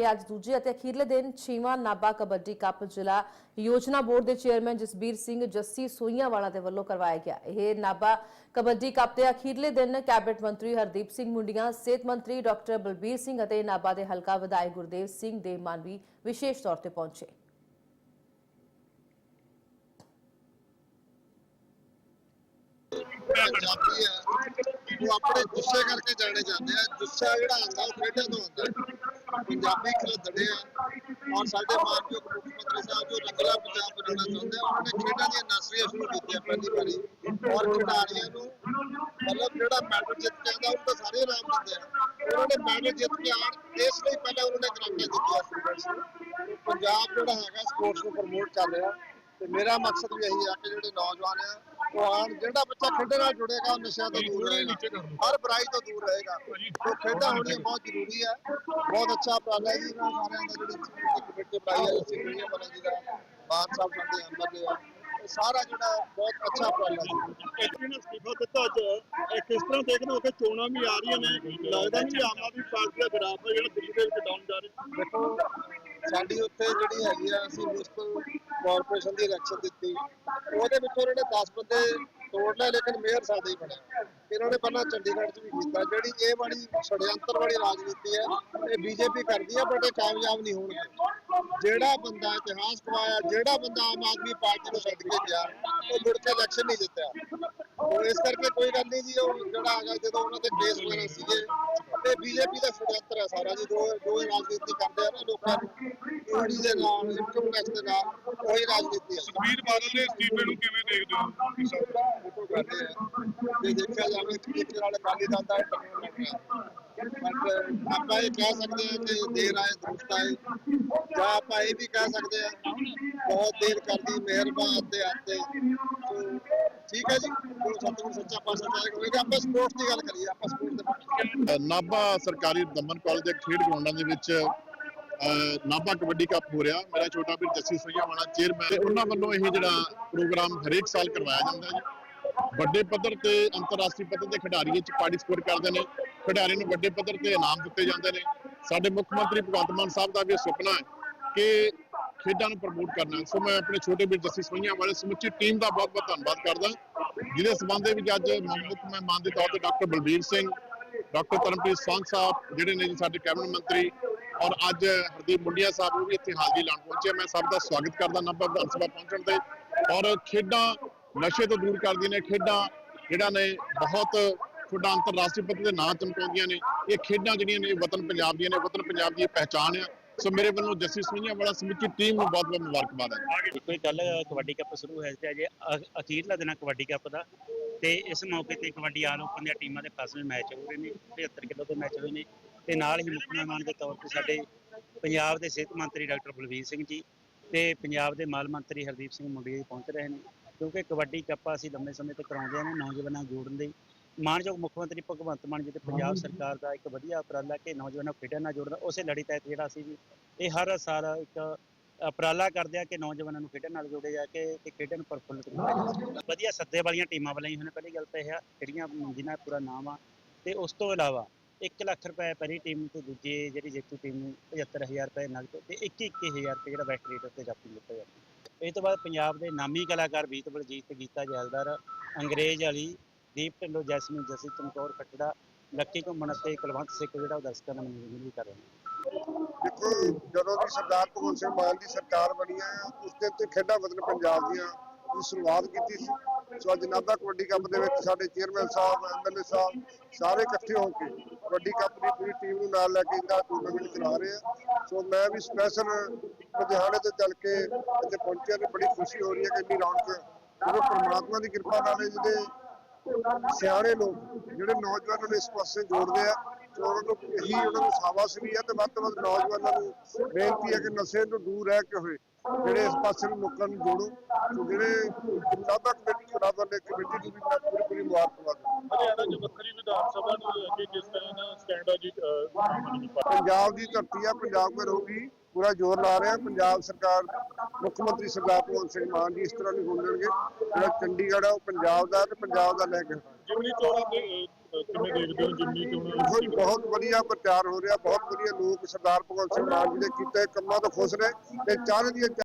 ਵਿਖੇ ਅੱਜ ਦੂਜੇ ਅਤੇ ਅਖੀਰਲੇ ਦਿਨ 6ਵਾਂ ਨਾਬਾ ਕਬੱਡੀ ਕੱਪ ਜ਼ਿਲ੍ਹਾ ਯੋਜਨਾ ਬੋਰਡ ਦੇ ਚੇਅਰਮੈਨ ਜਸਬੀਰ ਸਿੰਘ ਜੱਸੀ ਸੋਈਆਂਵਾਲਾ ਦੇ ਵੱਲੋਂ ਕਰਵਾਇਆ ਗਿਆ। ਇਹ ਨਾਬਾ ਕਬੱਡੀ ਕੱਪ ਦੇ ਅਖੀਰਲੇ ਦਿਨ ਕੈਬਨਿਟ ਮੰਤਰੀ ਹਰਦੀਪ ਸਿੰਘ ਮੁੰਡੀਆਂ, ਸਿਹਤ ਮੰਤਰੀ ਡਾਕਟਰ ਬਲਬੀਰ ਸਿੰਘ ਅਤੇ ਨਾਬਾ ਦੇ ਹਲਕਾ ਵਿਧਾਇਕ ਗੁਰਦੇਵ ਸਿੰਘ ਦੇ ਮਾਨਵੀ ਵਿਸ਼ੇਸ਼ ਤੌਰ ਤੇ ਪਹੁੰਚੇ। ਪੰਜਾਬੀ ਹੈ, ਉਹ ਆਪਣੇ ਗੁੱਸੇ ਕਰਕੇ ਜਾਣੇ ਜਾਂਦੇ ਆ। ਗੁੱਸਾ ਜਿਹੜਾ ਆਉਂਦਾ, ਉਹ ਖੇਡਾਂ ਤੋਂ ਆਉਂਦਾ। ਹੈ। ਪੰਜਾਬੀ ਖਿਲਦੜੇ ਆ। ਔਰ ਸਾਡੇ ਮਾਨਯੋਗ ਮੁੱਖ ਮੰਤਰੀ ਸਾਹਿਬ ਜੋ ਰੰਗਲਾ ਪੰਜਾਬ ਬਣਾਉਣਾ ਚਾਹੁੰਦੇ ਆ, ਉਹਨਾਂ ਨੇ ਖੇਡਾਂ ਦੀਆਂ ਨਸਰੀਆਂ ਸ਼ੁਰੂ ਕੀਤੀਆਂ ਪਹਿਲੀ ਵਾਰੀ। ਔਰ ਖਿਡਾਰੀਆਂ ਨੂੰ ਮਤਲਬ ਜਿਹੜਾ ਮੈਡਲ ਜਿੱਤ ਕੇ ਆਉਂਦਾ ਉਹਨੂੰ ਤਾਂ ਸਾਰੇ ਇਨਾਮ ਦਿੰਦੇ ਆ। ਉਹਨਾਂ ਨੇ ਮੈਡਲ ਜਿੱਤ ਕੇ ਆਉਣ, ਇਸ ਲਈ ਪਹਿਲਾਂ ਉਹਨਾਂ ਨੇ ਗਰਾਂਟਾਂ ਦਿੱਤੀਆਂ ਪੰਜਾਬ ਜਿਹੜਾ ਹੈਗਾ ਸਪੋਰਟਸ ਨੂੰ ਪ੍ਰਮੋਟ ਕਰ ਰਿਹਾ। ਤੇ ਮੇਰਾ ਮਕਸਦ ਵੀ ਇਹੀ ਆ ਕਿ ਜਿਹੜੇ ਨੌਜਵਾਨ ਆ ਉਹ ਜਿਹੜਾ ਬੱਚਾ ਖੇਡਾਂ ਨਾਲ ਜੁੜੇਗਾ ਉਹ ਨਸ਼ਿਆਂ ਤੋਂ ਦੂਰ ਰਹੇਗਾ। ਹਰ ਬੁਰਾਈ ਤੋਂ ਦੂਰ ਰਹੇਗਾ। ਤੇ ਖੇਡਾਂ ਹੋਣੀਆਂ ਬਹੁਤ ਜ਼ਰੂਰੀ ਹੈ। ਬਹੁਤ ਅੱਛਾ ਉਪਰਾਲਾ ਹੈ ਜੀ। ਸਾਰਿਆਂ ਦਾ ਜਿਹੜੀ ਦੀ ਕਮੇਟੀ ਬਣਾਈ ਹੈ ਕੁੜੀਆਂ ਬਣੇ ਜੀ ਦਾ ਬਾਦ ਸਾਹਿਬ ਸਾਡੇ ਐਮਐਲਏ ਆ। ਇਹ ਸਾਰਾ ਜਿਹੜਾ ਬਹੁਤ ਅੱਛਾ ਉਪਰਾਲਾ ਹੈ ਐਕਚੁਅਲੀ ਨੇ ਅਸਤੀਫਾ ਦਿੱਤਾ ਅੱਜ। ਇਹ ਕਿਸ ਤਰ੍ਹਾਂ ਦੇਖਦੇ ਹੋ ਕਿ ਚੋਣਾਂ ਵੀ ਆ ਰਹੀਆਂ ਨੇ। ਲੱਗਦਾ ਨਹੀਂ ਆਮ ਆਦਮੀ ਪਾਰਟੀ ਦਾ ਗ੍ਰਾਫ ਹੈ ਜਿਹੜਾ ਦਿੱਲੀ ਦੇ ਵਿੱਚ ਡਾਊਨ ਜਾ ਰਿਹਾ। ਦੇਖੋ ਸਾਡੀ ਉੱਥੇ ਜਿਹੜੀ ਹੈਗੀ ਆ, ਅਸੀਂ ਮਿਊਨਿਸਪਲ ਕਾਰਪੋਰੇਸ਼ਨ ਦੀ ਇਲੈਕਸ਼ਨ ਦਿੱਤੀ। ਉਹਦੇ ਵਿੱਚੋਂ ਉਹਨਾਂ ਨੇ 10 ਬੰਦੇ ਤੋੜ ਲਏ, ਲੇਕਿਨ ਮੇਅਰ ਸਾਡੇ ਹੀ ਬਣਿਆ ਇਹਨਾਂ ਨੇ ਪਹਿਲਾਂ ਚੰਡੀਗੜ੍ਹ 'ਚ ਵੀ ਕੀਤਾ। ਜਿਹੜੀ ਇਹ ਵਾਲੀ ਛੜਯੰਤਰ ਵਾਲੀ ਰਾਜਨੀਤੀ ਹੈ, ਇਹ ਬੀਜੇਪੀ ਕਰਦੀ ਹੈ ਬਟ ਇਹ ਕਾਮਯਾਬ ਨਹੀਂ ਹੋਣਗੇ। ਜਿਹੜਾ ਬੰਦਾ ਇਤਿਹਾਸ ਕਮਾਇਆ ਜਿਹੜਾ ਬੰਦਾ ਆਮ ਆਦਮੀ ਪਾਰਟੀ ਨੂੰ ਛੱਡ ਕੇ ਗਿਆ ਉਹ ਮੁੜ ਕੇ ਇਲੈਕਸ਼ਨ ਨਹੀਂ ਜਿੱਤਿਆ। ਉਹ ਇਸ ਕਰਕੇ ਕੋਈ ਗੱਲ ਨਹੀਂ ਜੀ ਉਹ ਜਿਹੜਾ ਹੈਗਾ ਜਦੋਂ ਉਹਨਾਂ ਦੇ ਕੇਸ ਵਗੈਰਾ ਸੀਗੇ ਤੇ ਬੀਜੇਪੀ ਦਾ ਛੜਯੰਤਰ ਹੈ ਸਾਰਾ ਜੀ ਜੋ ਜੋ ਰਾਜਨੀਤੀ ਕਰਦੇ ਆ ਨਾ ਲੋਕਾਂ ਨੂੰ। ਈਡੀ ਦੇ ਨਾਲ ਇਨਕਮ ਟੈਕਸ ਦੇ ਨਾਲ ਉਹੀ ਰਾਜਨੀਤੀ ਹੈ। ਸੁਖਬੀਰ ਬਾਦਲ ਦੇ ਅਸਤੀਫੇ ਨੂੰ ਕਿਵੇਂ ਦੇਖਦੇ ਹੋ? ਫੋਟੋ ਕਰਦੇ ਆ ਜੇ ਦੇਖਿਆ ਜਾਵੇ ਤਰੀਕੇ ਨਾਲ ਅਕਾਲੀ ਦਲ ਦਾ ਟੱਕਰ ਲੱਗ ਰਿਹਾ ਬਟ ਆਪਾਂ ਇਹ ਕਹਿ ਸਕਦੇ ਹਾਂ ਕਿ ਦੇਰ ਆਏ ਆਏ। ਜਾਂ ਆਪਾਂ ਇਹ ਵੀ ਕਹਿ ਸਕਦੇ ਹਾਂ ਬਹੁਤ ਦੇਰ ਕਰਦੀ, ਮਿਹਰਬਾਨ ਤੇ ਆਤੇ ਠੀਕ ਹੈ ਜੀ ਜੋ ਸਤਿਗੁਰ ਸੱਚਾ ਪਾਤਸ਼ਾਹ ਚਾਹੇ ਹੋਵੇਗਾ ਆਪਾਂ ਸਪੋਰਟਸ ਦੀ ਗੱਲ ਕਰੀਏ, ਆਪਾਂ ਸਪੋਰਟਸ ਦੇ ਨਾਭਾ ਸਰਕਾਰੀ ਦਮਨ ਕਾਲਜ ਦੇ ਖੇਡ ਗਰਾਊਂਡਾਂ ਦੇ ਵਿੱਚ ਨਾਭਾ ਕਬੱਡੀ ਕੱਪ ਹੋ ਰਿਹਾ। ਮੇਰਾ ਛੋਟਾ ਵੀਰ ਜੱਸੀ ਸੋਈਆ ਵਾਲਾ ਚੇਅਰਮੈਨ ਤੇ ਉਹਨਾਂ ਵੱਲੋਂ ਇਹ ਜਿਹੜਾ ਪ੍ਰੋਗਰਾਮ ਹਰੇਕ ਸਾਲ ਕਰਵਾਇਆ ਜਾਂਦਾ ਜੀ। ਵੱਡੇ ਪੱਧਰ ਤੇ ਅੰਤਰਰਾਸ਼ਟਰੀ ਪੱਧਰ ਤੇ ਖਿਡਾਰੀ ਇਹ ਚ ਪਾਰਟਿਸਿਪੇਟ ਕਰਦੇ ਨੇ। ਖਿਡਾਰੀ ਨੂੰ ਵੱਡੇ ਪੱਧਰ ਤੇ ਇਨਾਮ ਦਿੱਤੇ ਜਾਂਦੇ ਨੇ। ਸਾਡੇ ਮੁੱਖ ਮੰਤਰੀ ਭਗਵੰਤ ਮਾਨ ਸਾਹਿਬ ਦਾ ਵੀ ਇਹ ਸੁਪਨਾ ਹੈ ਕਿ ਖੇਡਾਂ ਨੂੰ ਪ੍ਰਮੋਟ ਕਰਨਾ ਸੋ ਮੈਂ ਆਪਣੇ ਛੋਟੇ ਵੀਰ ਜੱਸੀ ਸੋਈਆਂ ਵਾਲੇ ਸਮੁੱਚੀ ਟੀਮ ਦਾ ਬਹੁਤ ਬਹੁਤ ਧੰਨਵਾਦ ਕਰਦਾ ਜਿਹਦੇ ਸਬੰਧ ਦੇ ਵਿੱਚ ਅੱਜ ਮੁੱਖ ਮਹਿਮਾਨ ਦੇ ਤੌਰ ਤੇ ਡਾਕਟਰ ਬਲਬੀਰ ਸਿੰਘ, ਡਾਕਟਰ ਤਰਨਪ੍ਰੀਤ ਸੰਘ ਸਾਹਿਬ ਜਿਹੜੇ ਨੇ ਜੀ ਸਾਡੇ ਕੈਬਨਿਟ ਮੰਤਰੀ ਔਰ ਅੱਜ ਹਰਦੀਪ ਮੁੰਡੀਆ ਸਾਹਿਬ ਨੂੰ ਵੀ ਇੱਥੇ ਹਾਜ਼ਰੀ ਲਾਉਣ ਪਹੁੰਚੇ ਮੈਂ ਸਭ ਦਾ ਸਵਾਗਤ ਕਰਦਾ ਨਾਭਾ ਵਿਧਾਨ ਸਭਾ ਪਹੁੰਚਣ ਤੇ। ਔਰ ਖੇਡਾਂ ਨਸ਼ੇ ਤੋਂ ਦੂਰ ਕਰਦੀਆਂ ਨੇ। ਖੇਡਾਂ ਜਿਹੜਾ ਨੇ ਬਹੁਤ ਤੁਹਾਡਾ ਅੰਤਰਰਾਸ਼ਟਰੀ ਪੱਧਰ ਤੇ ਨਾਂ ਚਮਕਾਉਂਦੀਆਂ ਨੇ। ਇਹ ਖੇਡਾਂ ਜਿਹੜੀਆਂ ਨੇ ਵਤਨ ਪੰਜਾਬ ਦੀਆਂ ਨੇ, ਵਤਨ ਪੰਜਾਬ ਦੀ ਪਹਿਚਾਣ ਆ। ਸੋ ਮੇਰੇ ਵੱਲੋਂ ਜੱਸੀ ਸੁਈਆਂ ਵਾਲਾ ਸਮੁੱਚੀ ਟੀਮ ਨੂੰ ਬਹੁਤ ਬਹੁਤ ਮੁਬਾਰਕਬਾਦ ਹੈ ਕੋਈ ਕੱਲ ਕਬੱਡੀ ਕੱਪ ਸ਼ੁਰੂ ਹੋਇਆ ਸੀ, ਅਜੇ ਅਖੀਰਲਾ ਦਿਨ ਕਬੱਡੀ ਕੱਪ ਦਾ। ਤੇ ਇਸ ਮੌਕੇ ਤੇ ਕਬੱਡੀ ਆਲ ਓਪਨ ਦੀਆਂ ਟੀਮਾਂ ਦੇ ਫਸਵੇਂ ਮੈਚ ਹੋ ਰਹੇ ਨੇ 75 ਕਿਲੋ ਦੇ ਮੈਚ ਹੋਏ ਨੇ। ਤੇ ਨਾਲ ਹੀ ਮੁੱਖ ਮਹਿਮਾਨ ਦੇ ਤੌਰ ਤੇ ਸਾਡੇ ਪੰਜਾਬ ਦੇ ਸਿਹਤ ਮੰਤਰੀ ਡਾਕਟਰ ਬਲਵੀਰ ਸਿੰਘ ਜੀ ਤੇ ਪੰਜਾਬ ਦੇ ਮਾਲ ਮੰਤਰੀ ਹਰਦੀਪ ਸਿੰਘ ਮੁੰਡੀਆ ਜੀ ਪਹੁੰਚ ਰਹੇ ਨੇ। ਕਿਉਂਕਿ ਕਬੱਡੀ ਕੱਪ ਅਸੀਂ ਲੰਮੇ ਸਮੇਂ ਤੋਂ ਕਰਾਉਂਦੇ ਨੇ, ਨੌਜਵਾਨਾਂ ਜੋੜਨ ਲਈ ਮਾਨਯੋਗ ਮੁੱਖ ਮੰਤਰੀ ਭਗਵੰਤ ਮਾਨ ਜੀ ਤੇ ਪੰਜਾਬ ਸਰਕਾਰ ਦਾ ਇੱਕ ਵਧੀਆ ਉਪਰਾਲਾ ਕਿ ਨੌਜਵਾਨਾਂ ਨੂੰ ਖੇਡਾਂ ਨਾਲ ਜੋੜਨਾ ਉਸੇ ਲੜੀ ਤਹਿਤ ਜਿਹੜਾ ਸੀ ਵੀ ਇਹ ਹਰ ਸਾਲ ਇੱਕ ਉਪਰਾਲਾ ਕਰਦੇ ਆ ਕਿ ਨੌਜਵਾਨਾਂ ਨੂੰ ਖੇਡਣ ਨਾਲ ਜੋੜੇ ਜਾ ਕੇ ਤੇ ਖੇਡਾਂ ਨੂੰ ਪ੍ਰਫੁੱਲਿਤ ਕੀਤਾ ਵਧੀਆ ਸੱਦੇ ਵਾਲੀਆਂ ਟੀਮਾਂ ਬਣਾਈਆਂ ਹੋਈਆਂ ਨੇ ਪਹਿਲੀ ਗੱਲ ਤਾਂ ਇਹ ਆ ਜਿਹੜੀਆਂ ਜਿਨ੍ਹਾਂ ਦਾ ਪੂਰਾ ਨਾਮ ਆ ਤੇ ਉਸ ਤੋਂ ਇਲਾਵਾ 1 ਲੱਖ ਰੁਪਏ ਪਹਿਲੀ ਟੀਮ ਤੇ ਦੂਜੀ ਜਿਹੜੀ ਜੇਤੂ ਟੀਮ ਨੂੰ 75000 ਰੁਪਏ ਨਗਦ ਤੇ 21-21000 ਰੁਪਏ ਜਿਹੜਾ ਬੈਸਟ ਰੇਟ ਉੱਤੇ ਜਾਪੀ ਦਿੱਤਾ ਜਾਂਦਾ ਇਹ ਤੋਂ ਬਾਅਦ ਪੰਜਾਬ ਦੇ ਨਾਮੀ ਕਲਾਕਾਰ ਬੀਤ ਬਲਜੀਤ ਗੀਤਾ ਜੈਲਦਾਰ ਅੰਗਰੇਜ਼ ਵਾਲੀ ਦੀਪ ਢਿੱਲੋਂ, ਜੈਸਮੀਨ ਜਸੀ ਚਮਕੌਰ ਖੱਟੜਾ, ਲੱਕੀ ਘੁੰਮਣ ਅਤੇ ਕੁਲਵੰਤ ਸਿੱਖ ਜਿਹੜਾ ਉਹ ਦਰਸ਼ਕਾਂ ਨੂੰ ਮਨੋਰੰਜਨ ਵੀ ਕਰ ਰਹੇ ਨੇ। ਦੇਖੋ, ਜਦੋਂ ਦੀ ਸਰਦਾਰ ਭਗਵੰਤ ਸਿੰਘ ਮਾਨ ਦੀ ਸਰਕਾਰ ਬਣੀ ਹੈ, ਉਸ ਦਿਨ ਤੇ ਖੇਡਾਂ ਵਤਨ ਪੰਜਾਬ ਦੀਆਂ ਦੀ ਸ਼ੁਰੂਆਤ ਕੀਤੀ ਸੀ। ਸੋ ਅੱਜ ਕਬੱਡੀ ਕੱਪ ਦੇ ਵਿੱਚ ਸਾਡੇ ਚੇਅਰਮੈਨ ਸਾਹਿਬ ਐਮਐਲਏ ਸਾਹਿਬ ਸਾਰੇ ਇਕੱਠੇ ਹੋ ਕੇ ਕਬੱਡੀ ਕੱਪ ਦੀ ਪੂਰੀ ਟੀਮ ਨੂੰ ਨਾਲ ਲੈ ਕੇ ਇਹਦਾ ਟੂਰਨਾਮੈਂਟ ਚਲਾ ਰਹੇ ਆ। ਸੋ ਮੈਂ ਵੀ ਸਪੈਸ਼ਲ ਲੁਧਿਆਣੇ ਤੋਂ ਚੱਲ ਕੇ ਇੱਥੇ ਪਹੁੰਚਿਆ ਤੇ ਬੜੀ ਖੁਸ਼ੀ ਹੋ ਰਹੀ ਹੈ ਕਿ ਇੰਨੀ ਰੌਣਕ ਜਦੋਂ ਪਰਮਾਤਮਾ ਦੀ ਕਿਰਪਾ ਨਾਲ ਇਹ ਸਿਆਣੇ ਲੋਕ ਜਿਹੜੇ ਨੌਜਵਾਨਾਂ ਨੂੰ ਇਸ ਪਾਸੇ ਜੋੜਦੇ ਆ ਉਹਨਾਂ ਨੂੰ ਇਹੀ ਉਹਨਾਂ ਨੂੰ ਸਾਵਾਸ ਵੀ ਹੈ ਤੇ ਵੱਧ ਤੋਂ ਵੱਧ ਨੌਜਵਾਨਾਂ ਨੂੰ ਬੇਨਤੀ ਹੈ ਕਿ ਨਸ਼ੇ ਤੋਂ ਦੂਰ ਰਹਿ ਕੇ ਹੋਏ ਜਿਹੜੇ ਇਸ ਪਾਸੇ ਨੂੰ ਲੋਕਾਂ ਨੂੰ ਜੋੜੋ ਤੇ ਜਿਹੜੇ ਨਾਭਾ ਕਮੇਟੀ ਬਰਾਬਰ ਦੇ ਕਮੇਟੀ ਨੂੰ ਵੀ ਮੈਂ ਪੂਰੀ ਪੂਰੀ ਮੁਬਾਰਕਬਾਦ ਹਰਿਆਣਾ ਚ ਵੱਖਰੀ ਵਿਧਾਨ ਸਭਾ ਨੂੰ ਲੈ ਕੇ ਕਿਸ ਤਰ੍ਹਾਂ ਦਾ ਸਟੈਂਡ ਆ ਜੀ ਪੰਜਾਬ ਦੀ ਧਰਤੀ ਆ ਪੰਜਾਬ ਮੇ ਰਹੂਗੀ। ਪੂਰਾ ਜ਼ੋਰ ਲਾ ਰਿਹਾ। ਪੰਜਾਬ ਸਰਕਾਰ ਮੁੱਖ ਮੰਤਰੀ ਸਰਦਾਰ ਭਗਵੰਤ ਸਿੰਘ ਮਾਨ ਜੀ ਇਸ ਤਰ੍ਹਾਂ ਨਹੀਂ ਹੋਣ ਦੇਣਗੇ ਜਿਹੜਾ ਚੰਡੀਗੜ੍ਹ ਆ ਉਹ ਪੰਜਾਬ ਦਾ ਤੇ ਪੰਜਾਬ ਦਾ ਲੈ ਕੇ ਜਿਮਨੀ ਚੋਣਾਂ ਦੇ ਕਿਵੇਂ ਦੇਖਦੇ ਹੋ ਜਿੰਨੀ ਚੋਣਾਂ ਬਹੁਤ ਬਹੁਤ ਵਧੀਆ ਪ੍ਰਚਾਰ ਹੋ ਰਿਹਾ ਬਹੁਤ ਵਧੀਆ ਲੋਕ ਸਰਦਾਰ ਭਗਵੰਤ ਸਿੰਘ ਮਾਨ ਜੀ ਦੇ ਕੀਤੇ ਕੰਮਾਂ ਤੋਂ ਖੁਸ਼ ਨੇ ਤੇ ਚਾਹੁੰਦੇ ਦੀਆਂ